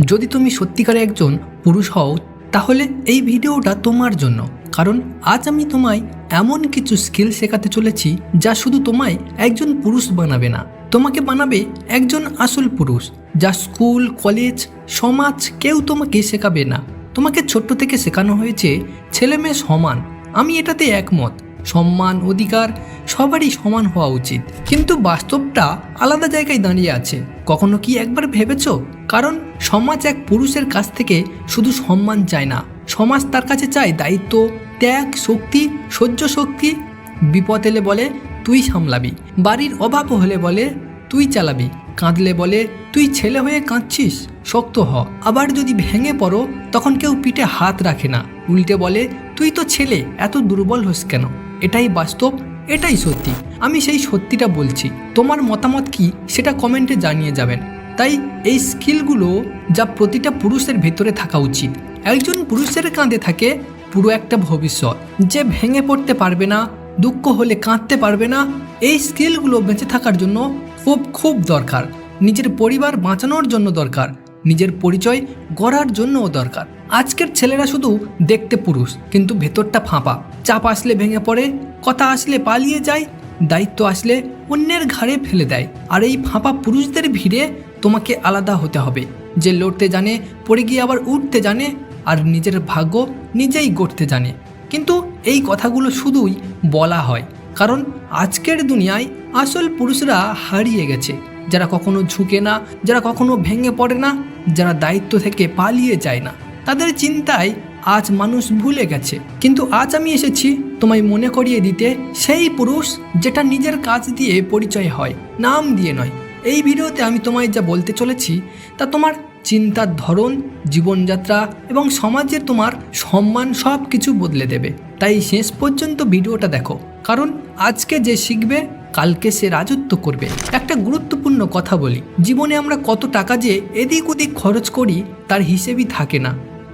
যদি তুমি সত্যিকারে একজন পুরুষ হও, তাহলে এই ভিডিওটা তোমার জন্য। কারণ আজ আমি তোমায় এমন কিছু স্কিল শেখাতে চলেছি যা শুধু তোমায় একজন পুরুষ বানাবে না। তোমাকে বানাবে একজন আসল পুরুষ, যা স্কুল, কলেজ, সমাজ কেউ তোমাকে শেখাবে না। তোমাকে ছোট্ট থেকে শেখানো হয়েছে ছেলে মেয়ে সমান। আমি এটাতে একমত। সম্মান, অধিকার সবারই সমান হওয়া উচিত। কিন্তু বাস্তবটা আলাদা জায়গায় দাঁড়িয়ে আছে। কখনো কি একবার ভেবেছ? কারণ সমাজ এক পুরুষের কাছ থেকে শুধু সম্মান চায় না। সমাজ তার কাছে চায় দায়িত্ব, ত্যাগ, শক্তি, সহ্য শক্তি। বিপদ এলে বলে, তুই সামলাবি। বাড়ির অভাব হলে বলে, তুই চালাবি। কাঁদলে বলে, তুই ছেলে হয়ে কাঁদছিস? শক্ত হ। আবার যদি ভেঙে পড়ো, তখন কেউ পিঠে হাত রাখে না। উল্টে বলে, তুই তো ছেলে, এত দুর্বল হোস কেন? এটাই বাস্তব, এটাই সত্যি। আমি সেই সত্যিটা বলছি। তোমার মতামত কি, সেটা কমেন্টে জানিয়ে যাবেন। তাই এই স্কিলগুলো যা প্রতিটা পুরুষের ভেতরে থাকা উচিত। একজন পুরুষের কাঁধে থাকে পুরো একটা ভবিষ্যৎ। যে ভেঙে পড়তে পারবে না, দুঃখ হলে কাঁদতে পারবে না, এই স্কিলগুলো বেঁচে থাকার জন্য খুব খুব দরকার। নিজের পরিবার বাঁচানোর জন্য দরকার, নিজের পরিচয় গড়ার জন্যও দরকার। আজকের ছেলেরা শুধু দেখতে পুরুষ, কিন্তু ভেতরটা ফাঁপা। চাপ আসলে ভেঙে পড়ে, কথা আসলে পালিয়ে যায়, দায়িত্ব আসলে অন্যের ঘাড়ে ফেলে দেয়। আর এই ফাঁপা পুরুষদের ভিড়ে তোমাকে আলাদা হতে হবে। যে লড়তে জানে, পড়ে গিয়ে আবার উঠতে জানে, আর নিজের ভাগ্য নিজেই গড়তে জানে। কিন্তু এই কথাগুলো শুধুই বলা হয়, কারণ আজকের দুনিয়ায় আসল পুরুষরা হারিয়ে গেছে। যারা কখনো ঝুঁকে না, যারা কখনো ভেঙে পড়ে না, যারা দায়িত্ব থেকে পালিয়ে যায় না। তাদের চিন্তায় আজ মানুষ ভুলে গেছে। কিন্তু আজ আমি এসেছি তোমায় মনে করিয়ে দিতে, সেই পুরুষ যেটা নিজের কাজ দিয়ে পরিচয় হয়, নাম দিয়ে নয় এই ভিডিওতে আমি তোমায় যা বলতে চলেছি, তা তোমার চিন্তার ধরন, জীবনযাত্রা এবং সমাজে তোমার সম্মান সব কিছু বদলে দেবে। তাই শেষ পর্যন্ত ভিডিওটা দেখো, কারণ আজকে যে শিখবে, কালকে সে রাজত্ব করবে। একটা গুরুত্বপূর্ণ কথা বলি, জীবনে আমরা কত টাকা যে এদিক ওদিক খরচ করি, তার হিসেবই থাকে না।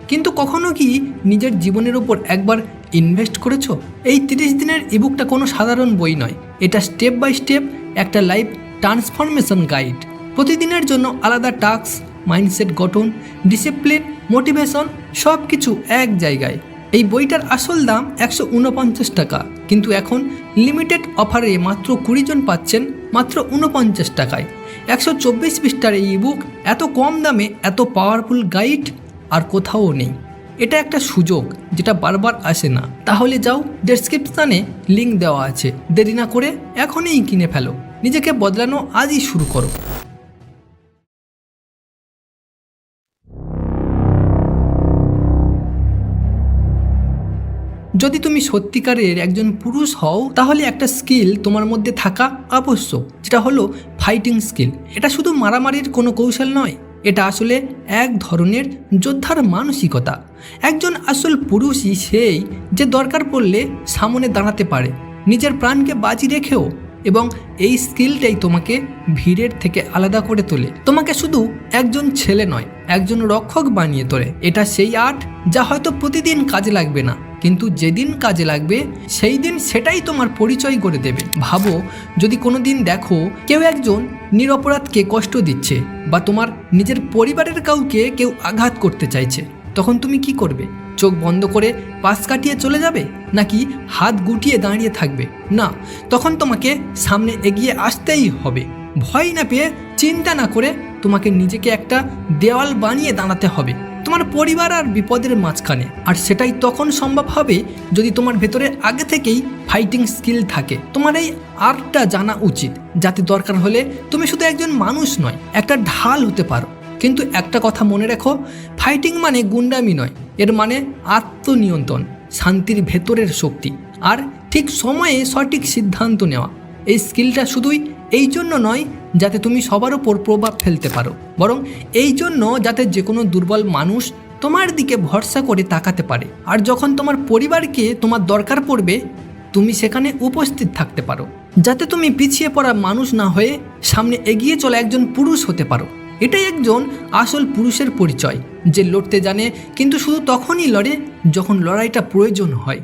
কিন্তু কখনো কি নিজের জীবনের ওপর একবার ইনভেস্ট করেছ? এই তিরিশ দিনের ইবুকটা কোনো সাধারণ বই নয়। এটা স্টেপ বাই স্টেপ একটা লাইফ ট্রান্সফরমেশন গাইড। প্রতিদিনের জন্য আলাদা টাস্ক, মাইন্ডসেট গঠন, ডিসিপ্লিন, মোটিভেশন সব কিছু এক জায়গায়। এই বইটার আসল দাম একশো উনপঞ্চাশ টাকা, কিন্তু এখন লিমিটেড অফারে মাত্র কুড়ি জন পাচ্ছেন মাত্র উনপঞ্চাশ টাকায়। একশো চব্বিশ পৃষ্ঠার এই বুক এত কম দামে, এত পাওয়ারফুল গাইড আর কোথাও নেই। এটা একটা সুযোগ যেটা বারবার আসে না। তাহলে যাও ডেসক্রিপশানে লিঙ্ক দেওয়া আছে। দেরি না করে এখনই কিনে ফেলো। নিজেকে বদলানো আজই শুরু করো। যদি তুমি সত্যিকারের একজন পুরুষ হও, তাহলে একটা স্কিল তোমার মধ্যে থাকা আবশ্যক, যেটা হলো ফাইটিং স্কিল এটা শুধু মারামারির কোনো কৌশল নয়, এটা আসলে এক ধরনের যোদ্ধার মানসিকতা। একজন আসল পুরুষই সেই যে দরকার পড়লে সামনে দাঁড়াতে পারে, নিজের প্রাণকে বাজি রেখেও। এবং এই স্কিলটাই তোমাকে ভিড়ের থেকে আলাদা করে তোলে। তোমাকে শুধু একজন ছেলে নয়, একজন রক্ষক বানিয়ে তোলে। এটা সেই আর্ট যা হয়তো প্রতিদিন কাজে লাগবে না, কিন্তু যেদিন কাজে লাগবে, সেই দিন সেটাই তোমার পরিচয় করে দেবে। ভাবো, যদি কোনো দিন দেখো কেউ একজন নিরপরাধকে কষ্ট দিচ্ছে বা তোমার নিজের পরিবারের কাউকে কেউ আঘাত করতে চাইছে, তখন তুমি কি করবে? চোখ বন্ধ করে পাশ কাটিয়ে চলে যাবে? নাকি হাত গুটিয়ে দাঁড়িয়ে থাকবে? না, তখন তোমাকে সামনে এগিয়ে আসতেই হবে। ভয় না পেয়ে চিন্তা না করে তোমাকে নিজেকে একটা দেওয়াল বানিয়ে দাঁড়াতে হবে। তোমার পরিবার আর বিপদের মাঝখানে। আর সেটাই তখন সম্ভব হবে যদি তোমার ভেতরে আগে থেকেই ফাইটিং স্কিল থাকে। তোমার এই আর্টটা জানা উচিত। যাতে দরকার হলে তুমি শুধু একজন মানুষ নয়, একটা ঢাল হতে পারো। কিন্তু একটা কথা মনে রেখো ফাইটিং মানে গুন্ডামি নয়। এর মানে আত্মনিয়ন্ত্রণ, শান্তির ভেতরের শক্তি। আর ঠিক সময়ে সঠিক সিদ্ধান্ত নেওয়া। এই স্কিলটা শুধুই এই জন্য নয়, যাতে তুমি সবার ওপর প্রভাব ফেলতে পারো। বরং এই জন্য যাতে যে কোনো দুর্বল মানুষ তোমার দিকে ভরসা করে তাকাতে পারে। আর যখন তোমার পরিবারকে তোমার দরকার পড়বে, তুমি সেখানে উপস্থিত থাকতে পারো। যাতে তুমি পিছিয়ে পড়া মানুষ না হয়ে সামনে এগিয়ে চলা একজন পুরুষ হতে পারো। এটাই একজন আসল পুরুষের পরিচয়, যে লড়তে জানে, কিন্তু শুধু তখনই লড়ে যখন লড়াইটা প্রয়োজন হয়।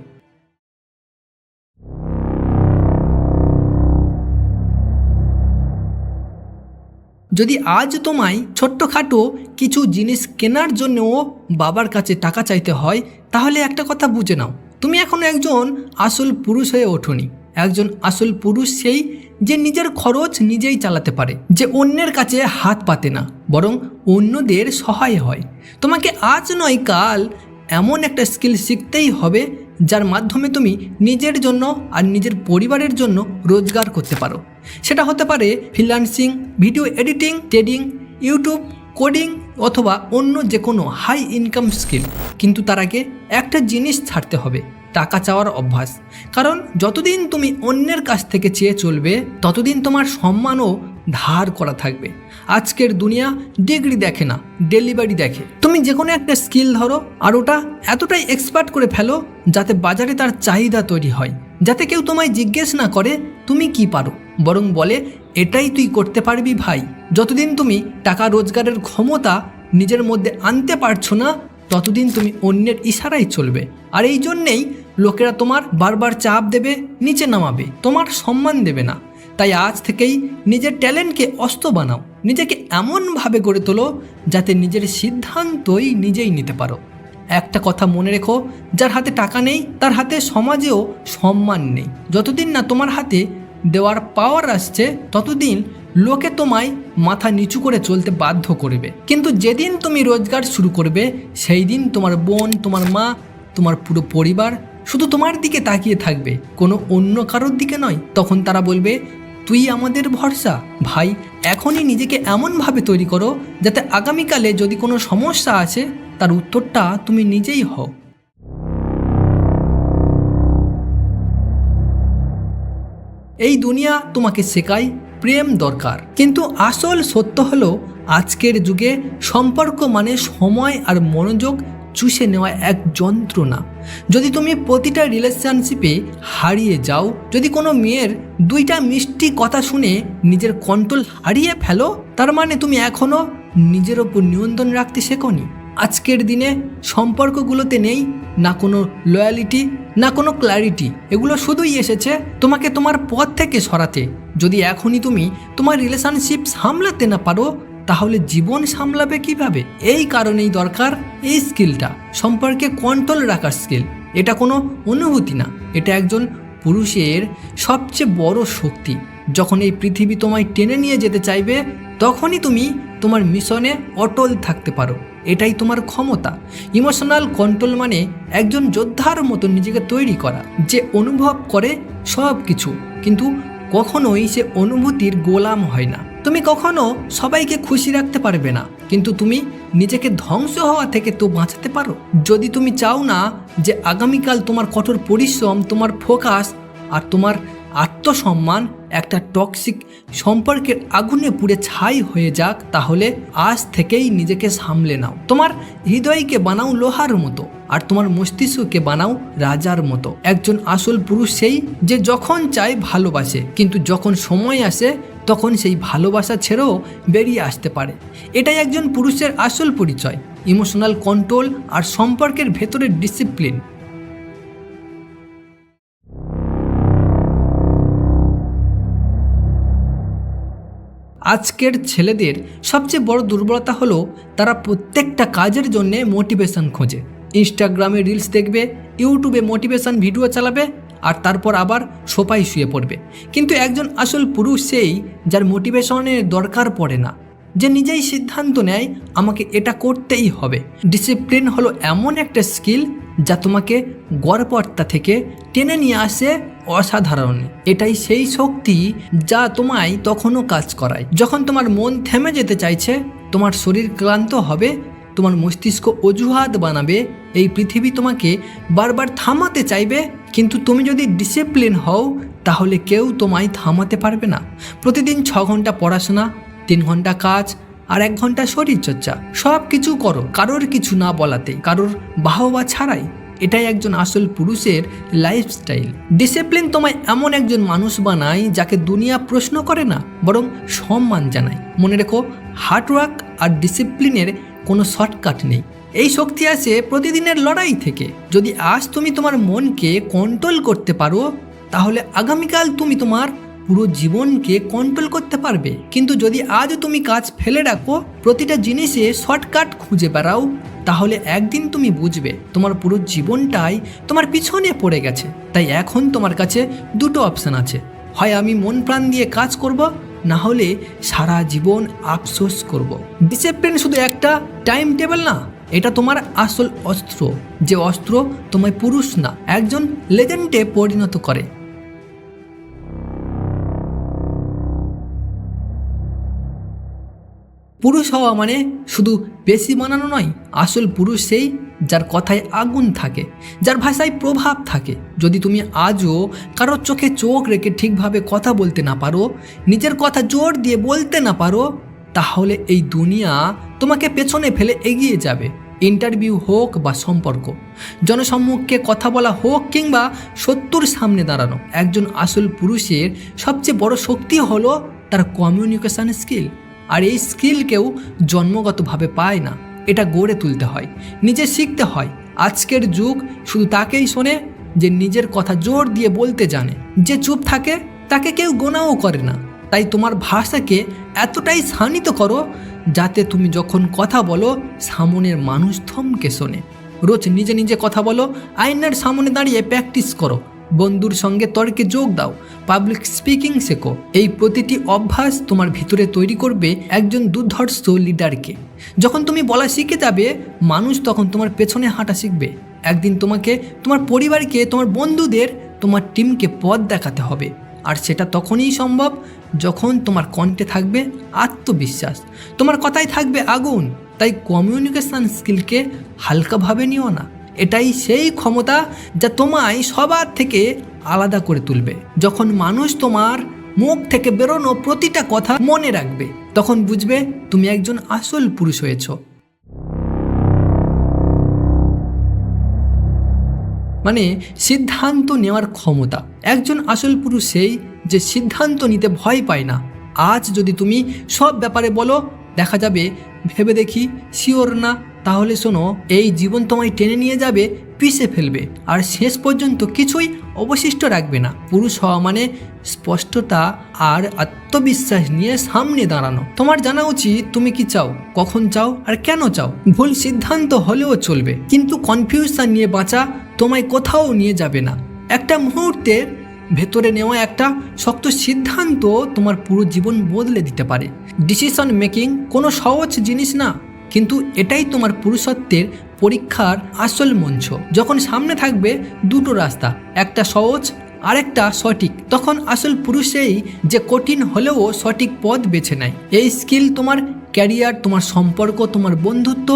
যদি আজ তোমায় ছোট্টখাটো কিছু জিনিস কেনার জন্যও বাবার কাছে টাকা চাইতে হয়, তাহলে একটা কথা বুঝে নাও। তুমি এখন একজন আসল পুরুষ হয়ে ওঠোনি। একজন আসল পুরুষ সেই যে নিজের খরচ নিজেই চালাতে পারে, যে অন্যের কাছে হাত পাতে না, বরং অন্যদের সহায় হয়। তোমাকে আজ নয়, কাল এমন একটা স্কিল শিখতেই হবে, যার মাধ্যমে তুমি নিজের জন্য আর নিজের পরিবারের জন্য রোজগার করতে পারো। সেটা হতে পারে freelancing, video editing, trading, YouTube, coding অথবা অন্য যে কোনো হাই ইনকাম স্কিল কিন্তু তার আগে একটা জিনিস ছাড়তে হবে টাকা চাওয়ার অভ্যাস। কারণ যতদিন তুমি অন্যের কাছ থেকে চেয়ে চলবে, ততদিন তোমার সম্মানও ধার করা থাকবে। আজকের দুনিয়া ডিগ্রি দেখে না, ডেলিভারি দেখে। তুমি যে কোনো একটা স্কিল ধরো, আর ওটা এতটাই এক্সপার্ট করে ফেলো যাতে বাজারে তার চাহিদা তৈরি হয়। যাতে কেউ তোমায় জিজ্ঞেস না করে, তুমি কি পারো? বরং বলে, এটাই তুই করতে পারবি ভাই। যতদিন তুমি টাকা রোজগারের ক্ষমতা নিজের মধ্যে আনতে পারছ না, ততদিন তুমি অন্যের ইশারায় চলবে। আর এই জন্যেই লোকেরা তোমার বারবার চাপ দেবে, নিচে নামাবে, তোমার সম্মান দেবে না। তাই আজ থেকেই নিজের ট্যালেন্টকে অস্ত্র বানাও, নিজেকে এমনভাবে গড়ে তোলো যাতে নিজের সিদ্ধান্তই নিজেই নিতে পারো। একটা কথা মনে রেখো, যার হাতে টাকা নেই, তার হাতে সমাজেও সম্মান নেই। যতদিন না তোমার হাতে দেওয়ার পাওয়ার আসছে, ততদিন লোকে তোমায় মাথা নিচু করে চলতে বাধ্য করবে। কিন্তু যেদিন তুমি রোজগার শুরু করবে সেই দিন তোমার বোন, তোমার মা, তোমার পুরো পরিবার শুধু তোমার দিকে তাকিয়ে থাকবে, কোনো অন্য কারোর দিকে নয়। তখন তারা বলবে, তুই আমাদের ভরসা। ভাই, এখনই নিজেকে এমনভাবে তৈরি করো যাতে আগামীকালে যদি কোনো সমস্যা আছে, তার উত্তরটা তুমি নিজেই হও। এই দুনিয়া তোমাকে শেখায় প্রেম দরকার। কিন্তু আসল সত্য হলো, আজকের যুগে সম্পর্ক মানে সময় আর মনোযোগ চুষে নেওয়া এক যন্ত্রণা। যদি তুমি প্রতিটা রিলেশনশিপে হারিয়ে যাও, যদি কোনো মেয়ের দুইটা মিষ্টি কথা শুনে নিজের কন্ট্রোল হারিয়ে ফেলো, তার মানে তুমি এখনও নিজের ওপর নিয়ন্ত্রণ রাখতে শেখোনি। আজকের দিনে সম্পর্কগুলোতে নেই না কোনো লয়ালিটি না কোনো ক্ল্যারিটি এগুলো শুধুই এসেছে তোমাকে তোমার পথ থেকে সরাতে। যদি এখনই তুমি তোমার রিলেশনশিপ সামলাতে না পারো তাহলে জীবন সামলাবে কীভাবে? এই কারণেই দরকার এই স্কিলটা সম্পর্কে কন্ট্রোল রাখার স্কিল এটা কোনো অনুভূতি না। এটা একজন পুরুষের সবচেয়ে বড় শক্তি। যখন এই পৃথিবী তোমায় টেনে নিয়ে যেতে চাইবে, তখনই তুমি তোমার মিশনে অটল থাকতে পারো। এটাই তোমার ক্ষমতা। ইমোশনাল কন্ট্রোল মানে একজন যোদ্ধার মতো নিজেকে তৈরি করা, যে অনুভব করে সব কিছু কিন্তু কখনোই সে অনুভূতির গোলাম হয় না। তুমি কখনো সবাইকে খুশি রাখতে পারবে না, কিন্তু তুমি নিজেকে ধ্বংস হওয়া থেকে তো বাঁচাতে পারো। যদি তুমি চাও না যে আগামীকাল তোমার কঠোর পরিশ্রম, তোমার ফোকাস আর তোমার আত্মসম্মান একটা টক্সিক সম্পর্কের আগুনে পুড়ে ছাই হয়ে যাক তাহলে আজ থেকেই নিজেকে সামলে নাও। তোমার হৃদয়কে বানাও লোহার মতো আর তোমার মস্তিষ্ককে বানাও রাজার মতো। একজন আসল পুরুষ সেই যে যখন চায় ভালোবাসে, কিন্তু যখন সময় আসে, তখন সেই ভালোবাসা ছেড়েও বেরিয়ে আসতে পারে। এটাই একজন পুরুষের আসল পরিচয়। ইমোশনাল কন্ট্রোল আর সম্পর্কের ভেতরের ডিসিপ্লিন। আজকের ছেলেদের সবচেয়ে বড় দুর্বলতা হলো তারা প্রত্যেকটা কাজের জন্যে মোটিভেশন খোঁজে। ইনস্টাগ্রামে রিলস দেখবে ইউটিউবে মোটিভেশন ভিডিও চালাবে, আর তারপর আবার সোপায় শুয়ে পড়বে। কিন্তু একজন আসল পুরুষ সেই যার মোটিভেশনের দরকার পড়ে না। যে নিজেই সিদ্ধান্ত নেয়, আমাকে এটা করতেই হবে। ডিসিপ্লিন হলো এমন একটা স্কিল যা তোমাকে গড়পড়তা থেকে টেনে নিয়ে আসে অসাধারণ। এটাই সেই শক্তি যা তোমায় তখনও কাজ করায়। যখন তোমার মন থেমে যেতে চাইছে, তোমার শরীর ক্লান্ত হবে, তোমার মস্তিষ্ক অজুহাত বানাবে, এই পৃথিবী তোমাকে বারবার থামাতে চাইবে। কিন্তু তুমি যদি ডিসিপ্লিন হও, তাহলে কেউ তোমায় থামাতে পারবে না। প্রতিদিন ছ ঘণ্টা পড়াশোনা, তিন ঘণ্টা কাজ আর এক ঘণ্টা শরীরচর্চা সব কিছু করো, কারোর কিছু না বলাতে, কারোর বাহবা ছাড়াই। এটাই একজন আসল পুরুষের লাইফস্টাইল ডিসিপ্লিন তোমায় এমন একজন মানুষ বানায় যাকে দুনিয়া প্রশ্ন করে না, বরং সম্মান জানায়। মনে রেখো হার্ডওয়ার্ক আর ডিসিপ্লিনের কোনো শর্টকাট নেই। এই শক্তি আসে প্রতিদিনের লড়াই থেকে। যদি আজ তুমি তোমার মনকে কন্ট্রোল করতে পারো, তাহলে আগামীকাল তুমি তোমার পুরো জীবনকে কন্ট্রোল করতে পারবে। কিন্তু যদি আজ তুমি কাজ ফেলে রাখো, প্রতিটা জিনিসে শর্টকাট খুঁজে বেড়াও, তাহলে একদিন তুমি বুঝবে তোমার পুরো জীবনটাই তোমার পিছনে পড়ে গেছে। তাই এখন তোমার কাছে দুটো অপশান আছে। হয় আমি মন প্রাণ দিয়ে কাজ করব, না হলে সারা জীবন আফসোস করব। ডিসিপ্লিন শুধু একটা টাইম টেবিল না, এটা তোমার আসল অস্ত্র। যে অস্ত্র তোমায় পুরুষ না, একজন লেজেন্ডে পরিণত করে। পুরুষ হওয়া মানে শুধু বেশি মানানো নয়, আসল পুরুষ সেই যার কথায় আগুন থাকে, যার ভাষায় প্রভাব থাকে। যদি তুমি আজও কারোর চোখে চোখ রেখে ঠিকভাবে কথা বলতে না পারো, নিজের কথা জোর দিয়ে বলতে না পারো, তাহলে এই দুনিয়া তোমাকে পেছনে ফেলে এগিয়ে যাবে। ইন্টারভিউ হোক বা সম্পর্ক, জনসম্মুখে কথা বলা হোক কিংবা সত্যুর সামনে দাঁড়ানো, একজন আসল পুরুষের সবচেয়ে বড় শক্তি হলো তার কমিউনিকেশান স্কিল আর এই স্কিল কেউ জন্মগতভাবে পায় না। এটা গড়ে তুলতে হয়। নিজে শিখতে হয়। আজকের যুগ শুধু তাকেই শোনে যে নিজের কথা জোর দিয়ে বলতে জানে। যে চুপ থাকে, তাকে কেউ গোনাও করে না। তাই তোমার ভাষাকে এতটাই শানিত করো যাতে তুমি যখন কথা বলো, সামনের মানুষ থমকে শোনে। রোজ নিজে নিজে কথা বলো, আয়নার সামনে দাঁড়িয়ে প্র্যাকটিস করো। বন্ধুর সঙ্গে তর্কে যোগ দাও। পাবলিক স্পিকিং শেখো। এই প্রতিটি অভ্যাস তোমার ভিতরে তৈরি করবে একজন দুর্ধর্ষ লিডারকে যখন তুমি বলা শিখে যাবে, মানুষ তখন তোমার পেছনে হাঁটা শিখবে। একদিন তোমাকে, তোমার পরিবারকে, তোমার বন্ধুদের, তোমার টিমকে পথ দেখাতে হবে। আর সেটা তখনই সম্ভব যখন তোমার কণ্ঠে থাকবে আত্মবিশ্বাস। তোমার কথায় থাকবে আগুন। তাই কমিউনিকেশন স্কিলকে হালকাভাবে নিও না। এটাই সেই ক্ষমতা যা তোমায় সবার থেকে আলাদা করে তুলবে। যখন মানুষ তোমার মুখ থেকে বেরোনো প্রতিটা কথা মনে রাখবে, তখন বুঝবে তুমি একজন আসল পুরুষ হয়েছ। মানে সিদ্ধান্ত নেওয়ার ক্ষমতা। একজন আসল পুরুষ সেই যে সিদ্ধান্ত নিতে ভয় পায় না। আজ যদি তুমি সব ব্যাপারে বলো, দেখা যাবে ভেবে দেখি শিওর না, তাহলে শোনো, এই জীবন তোমায় টেনে নিয়ে যাবে, পিষে ফেলবে। আর শেষ পর্যন্ত কিছুই অবশিষ্ট রাখবে না। পুরুষ হওয়া মানে স্পষ্টতা আর আত্মবিশ্বাস নিয়ে সামনে দাঁড়ানো। তোমার জানা উচিত তুমি কি চাও, কখন চাও, আর কেন চাও। ভুল সিদ্ধান্ত হলেও চলবে। কিন্তু কনফিউশন নিয়ে বাঁচা তোমায় কোথাও নিয়ে যাবে না। একটা মুহূর্তের ভেতরে নেওয়া একটা শক্ত সিদ্ধান্ত তোমার পুরো জীবন বদলে দিতে পারে। ডিসিশন মেকিং কোনো সহজ জিনিস না, কিন্তু এটাই তোমার পুরুষত্বের পরীক্ষার আসল মঞ্চ। যখন সামনে থাকবে দুটো রাস্তা, একটা সহজ, আরেকটা সঠিক, তখন আসল পুরুষেই যে কঠিন হলেও সঠিক পথ বেছে নেয়। এই স্কিল তোমার ক্যারিয়ার তোমার সম্পর্ক, তোমার বন্ধুত্ব,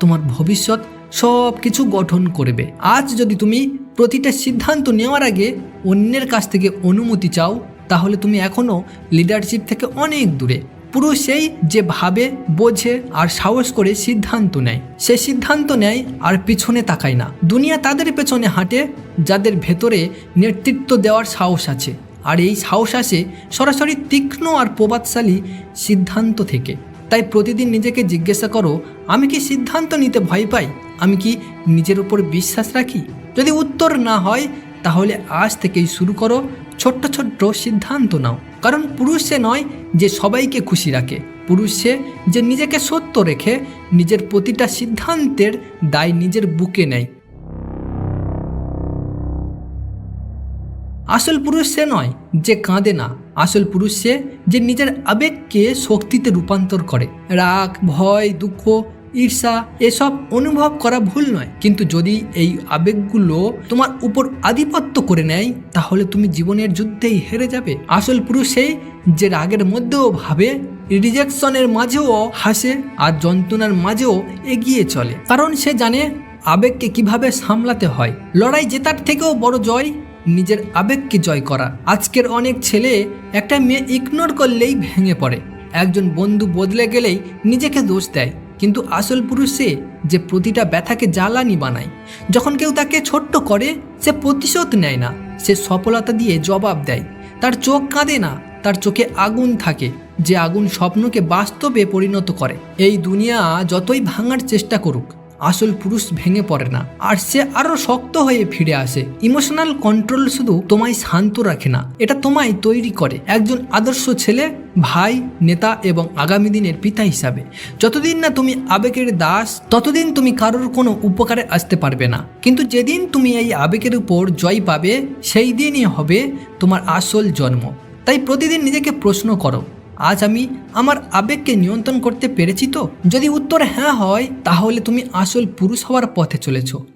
তোমার ভবিষ্যৎ সব কিছু গঠন করবে। আজ যদি তুমি প্রতিটা সিদ্ধান্ত নেওয়ার আগে অন্যের কাছ থেকে অনুমতি চাও, তাহলে তুমি এখনও লিডারশিপ থেকে অনেক দূরে। পুরুষ সেই যে ভাবে, বোঝে আর সাহস করে সিদ্ধান্ত নেয়। সে সিদ্ধান্ত নেয় আর পিছনে তাকায় না। দুনিয়া তাদের পেছনে হাঁটে, যাদের ভেতরে নেতৃত্ব দেওয়ার সাহস আছে। আর এই সাহস আসে সরাসরি তীক্ষ্ণ আর প্রবাদশালী সিদ্ধান্ত থেকে। তাই প্রতিদিন নিজেকে জিজ্ঞাসা করো, আমি কি সিদ্ধান্ত নিতে ভয় পাই? আমি কি নিজের উপর বিশ্বাস রাখি? যদি উত্তর না হয়, তাহলে আজ থেকেই শুরু করো ছোট্ট ছোট্ট সিদ্ধান্ত নাও। কারণ পুরুষ সে নয় যে সবাইকে খুশি রাখে। পুরুষ সে যে নিজেকে সত্য রেখে নিজের প্রতিটা সিদ্ধান্তের দায় নিজের বুকে নেয়। আসল পুরুষ সে নয় যে কাঁদে না। আসল পুরুষ সে যে নিজের আবেগকে শক্তিতে রূপান্তর করে। রাগ, ভয়, দুঃখ ঈর্ষা, এসব অনুভব করা ভুল নয়। কিন্তু যদি এই আবেগগুলো তোমার উপর আধিপত্য করে নেয়, তাহলে তুমি জীবনের যুদ্ধেই হেরে যাবে। আসল পুরুষ সেই যে রাগের মধ্যেও ভাবে, রিজেকশনের মাঝেও হাসে আর যন্ত্রণার মাঝেও এগিয়ে চলে। কারণ সে জানে আবেগকে কীভাবে সামলাতে হয়। লড়াই জেতার থেকেও বড় জয় নিজের আবেগকে জয় করা। আজকের অনেক ছেলে একটা মেয়ে ইগনোর করলেই ভেঙে পড়ে। একজন বন্ধু বদলে গেলেই নিজেকে দোষ দেয়। কিন্তু আসল পুরুষ সে যে প্রতিটা ব্যথাকে জ্বালানি বানায়। যখন কেউ তাকে ছোট্ট করে, সে প্রতিশোধ নেয় না। সে সফলতা দিয়ে জবাব দেয়। তার চোখ কাঁদে না, তার চোখে আগুন থাকে, যে আগুন স্বপ্নকে বাস্তবে পরিণত করে। এই দুনিয়া যতই ভাঙার চেষ্টা করুক আসল পুরুষ ভেঙে পড়ে না। আর সে আরও শক্ত হয়ে ফিরে আসে। ইমোশনাল কন্ট্রোল শুধু তোমায় শান্ত রাখে না, এটা তোমায় তৈরি করে। একজন আদর্শ ছেলে, ভাই, নেতা এবং আগামী দিনের পিতা হিসাবে। যতদিন না তুমি আবেগের দাস, ততদিন তুমি কারোর কোনো উপকারে আসতে পারবে না। কিন্তু যেদিন তুমি এই আবেগের উপর জয় পাবে, সেই দিনই হবে তোমার আসল জন্ম। তাই প্রতিদিন নিজেকে প্রশ্ন করো আজ আমি আমার আবেগকে নিয়ন্ত্রণ করতে পেরেছি তো? যদি উত্তর হ্যাঁ হয়, তাহলে তুমি আসল পুরুষ হওয়ার পথে চলেছো।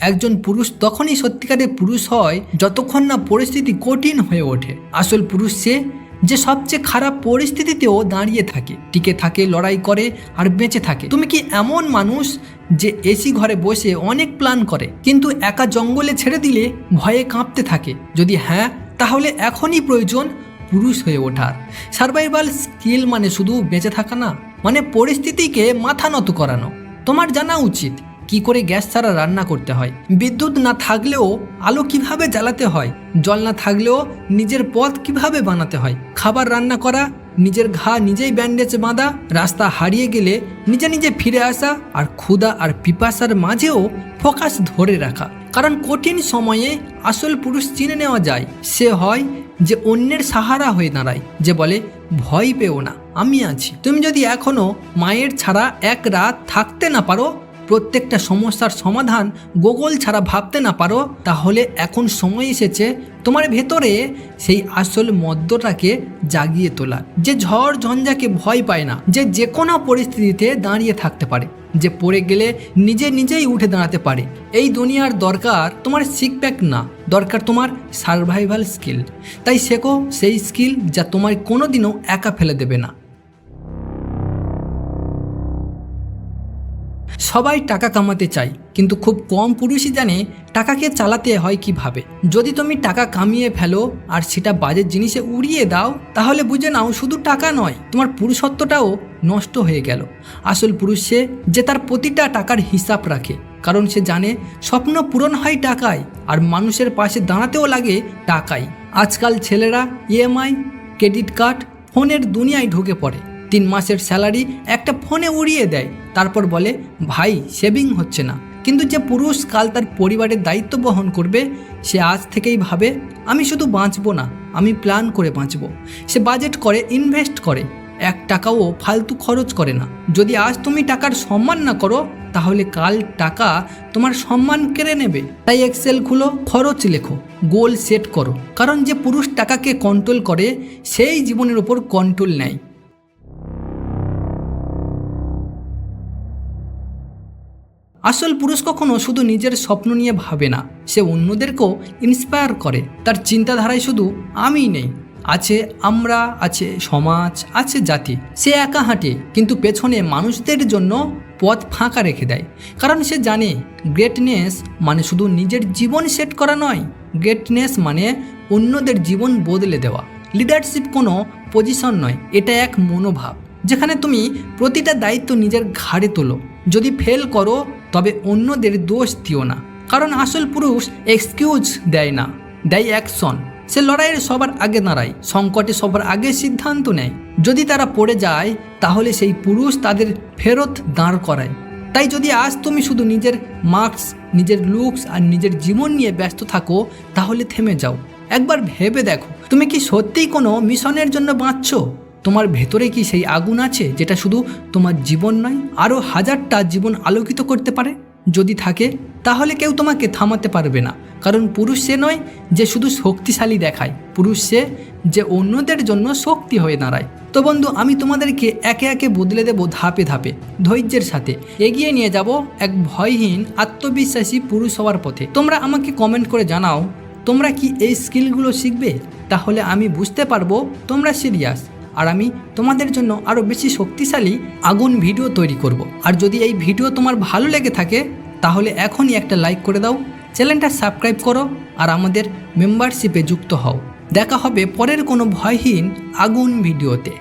একজন পুরুষ তখনই সত্যিকারের পুরুষ হয় যতক্ষণ না পরিস্থিতি কঠিন হয়ে ওঠে। আসল পুরুষ সে যে সবচেয়ে খারাপ পরিস্থিতিতেও দাঁড়িয়ে থাকে, টিকে থাকে, লড়াই করে আর বেঁচে থাকে। তুমি কি এমন মানুষ যে এসি ঘরে বসে অনেক প্ল্যান করে, কিন্তু একা জঙ্গলে ছেড়ে দিলে ভয়ে কাঁপতে থাকে? যদি হ্যাঁ তাহলে এখনই প্রয়োজন পুরুষ হয়ে ওঠার। সার্ভাইভাল স্কিল মানে শুধু বেঁচে থাকা না মানে পরিস্থিতিকে মাথা নত করানো। তোমার জানা উচিত কি করে গ্যাস ছাড়া রান্না করতে হয়? বিদ্যুৎ না থাকলেও আলো কীভাবে জ্বালাতে হয়? জল না থাকলেও নিজের পথ কীভাবে বানাতে হয়? খাবার রান্না করা, নিজের ঘা নিজেই ব্যান্ডেজ বাঁধা, রাস্তা হারিয়ে গেলে নিজে নিজে ফিরে আসা আর ক্ষুধা আর পিপাসার মাঝেও ফোকাস ধরে রাখা। কারণ কঠিন সময়ে আসল পুরুষ চিনে নেওয়া যায়। সে হয় যে অন্যের সাহারা হয়ে দাঁড়ায়, যে বলে, ভয় পেও না, আমি আছি। তুমি যদি এখনও মায়ের ছাড়া এক রাত থাকতে না পারো প্রত্যেকটা সমস্যার সমাধান গুগল ছাড়া ভাবতে না পারো? তাহলে এখন সময় এসেছে তোমার ভেতরে সেই আসল মদ্যটাকে জাগিয়ে তোলা যে ঝড় ঝঞ্ঝাকে ভয় পায় না, যে যে কোনো পরিস্থিতিতে দাঁড়িয়ে থাকতে পারে, যে পড়ে গেলে নিজে নিজেই উঠে দাঁড়াতে পারে। এই দুনিয়ার দরকার তোমার সিকপ্যাক না, দরকার তোমার সার্ভাইভাল স্কিল তাই শেখো সেই স্কিল যা তোমার কোনোদিনও একা ফেলে দেবে না। সবাই টাকা কামাতে চায়, কিন্তু খুব কম পুরুষই জানে টাকাকে চালাতে হয় কীভাবে। যদি তুমি টাকা কামিয়ে ফেলো আর সেটা বাজের জিনিসে উড়িয়ে দাও, তাহলে বুঝে নাও শুধু টাকা নয়, তোমার পুরুষত্বটাও নষ্ট হয়ে গেল। আসল পুরুষ সে যে তার প্রতিটা টাকার হিসাব রাখে, কারণ সে জানে স্বপ্ন পূরণ হয় টাকায়, আর মানুষের পাশে দাঁড়াতেও লাগে টাকাই। আজকাল ছেলেরা ইএমআই, ক্রেডিট কার্ড, ফোনের দুনিয়ায় ঢুকে পড়ে। তিন মাসের স্যালারি একটা ফোনে উড়িয়ে দেয় তারপর বলে, ভাই সেভিং হচ্ছে না। কিন্তু যে পুরুষ কাল তার পরিবারের দায়িত্ব বহন করবে, সে আজ থেকেই ভাবে, আমি শুধু বাঁচবো না, আমি প্ল্যান করে বাঁচবো। সে বাজেট করে, ইনভেস্ট করে। এক টাকাও ফালতু খরচ করে না। যদি আজ তুমি টাকার সম্মান না করো, তাহলে কাল টাকা তোমার সম্মান কেড়ে নেবে। তাই এক্সেল খুলো, খরচ লেখো, গোল সেট করো। কারণ যে পুরুষ টাকাকে কন্ট্রোল করে, সেই জীবনের ওপর কন্ট্রোল নেয়। আসল পুরুষ কখনো শুধু নিজের স্বপ্ন নিয়ে ভাবে না, সে অন্যদেরকেও ইন্সপায়ার করে। তার চিন্তাধারায় শুধু আমিই নেই। আছে আমরা, আছে সমাজ, আছে জাতি। সে একা হাঁটে, কিন্তু পেছনে মানুষদের জন্য পথ ফাঁকা রেখে দেয়। কারণ সে জানে গ্রেটনেস মানে শুধু নিজের জীবন সেট করা নয় গ্রেটনেস মানে অন্যদের জীবন বদলে দেওয়া। লিডারশিপ কোনো পজিশন নয়, এটা এক মনোভাব। যেখানে তুমি প্রতিটা দায়িত্ব নিজের ঘাড়ে তোলো। যদি ফেল করো তবে অন্যদের দোষ দিও না, কারণ আসল পুরুষ এক্সকিউজ দেয় না, দেয় অ্যাকশন সে লড়াইয়ের সবার আগে দাঁড়ায়, সংকটে সবার আগে সিদ্ধান্ত নেয়। যদি তারা পড়ে যায়, তাহলে সেই পুরুষ তাদের ফেরত দাঁড় করায়। তাই যদি আজ তুমি শুধু নিজের মার্কস নিজের লুকস আর নিজের জীবন নিয়ে ব্যস্ত থাকো, তাহলে থেমে যাও। একবার ভেবে দেখো, তুমি কি সত্যিই কোনো মিশনের জন্য বাঁচছো? তোমার ভেতরে কি সেই আগুন আছে যেটা শুধু তোমার জীবন নয় আরও হাজারটা জীবন আলোকিত করতে পারে? যদি থাকে, তাহলে কেউ তোমাকে থামাতে পারবে না। কারণ পুরুষ সে নয় যে শুধু শক্তিশালী দেখায়। পুরুষ সে যে অন্যদের জন্য শক্তি হয়ে দাঁড়ায়। তো বন্ধু, আমি তোমাদেরকে একে একে বদলে দেব ধাপে ধাপে। ধৈর্যের সাথে। এগিয়ে নিয়ে যাব এক ভয়হীন, আত্মবিশ্বাসী পুরুষ হওয়ার পথে। তোমরা আমাকে কমেন্ট করে জানাও, তোমরা কি এই স্কিলগুলো শিখবে? তাহলে আমি বুঝতে পারব তোমরা সিরিয়াস আর আমি তোমাদের জন্য আরও বেশি শক্তিশালী আগুন ভিডিও তৈরি করব। আর যদি এই ভিডিও তোমার ভালো লেগে থাকে, তাহলে এখনই একটা লাইক করে দাও, চ্যানেলটা সাবস্ক্রাইব করো, আর আমাদের মেম্বারশিপে যুক্ত হও দেখা হবে পরের কোনো ভয়হীন আগুন ভিডিওতে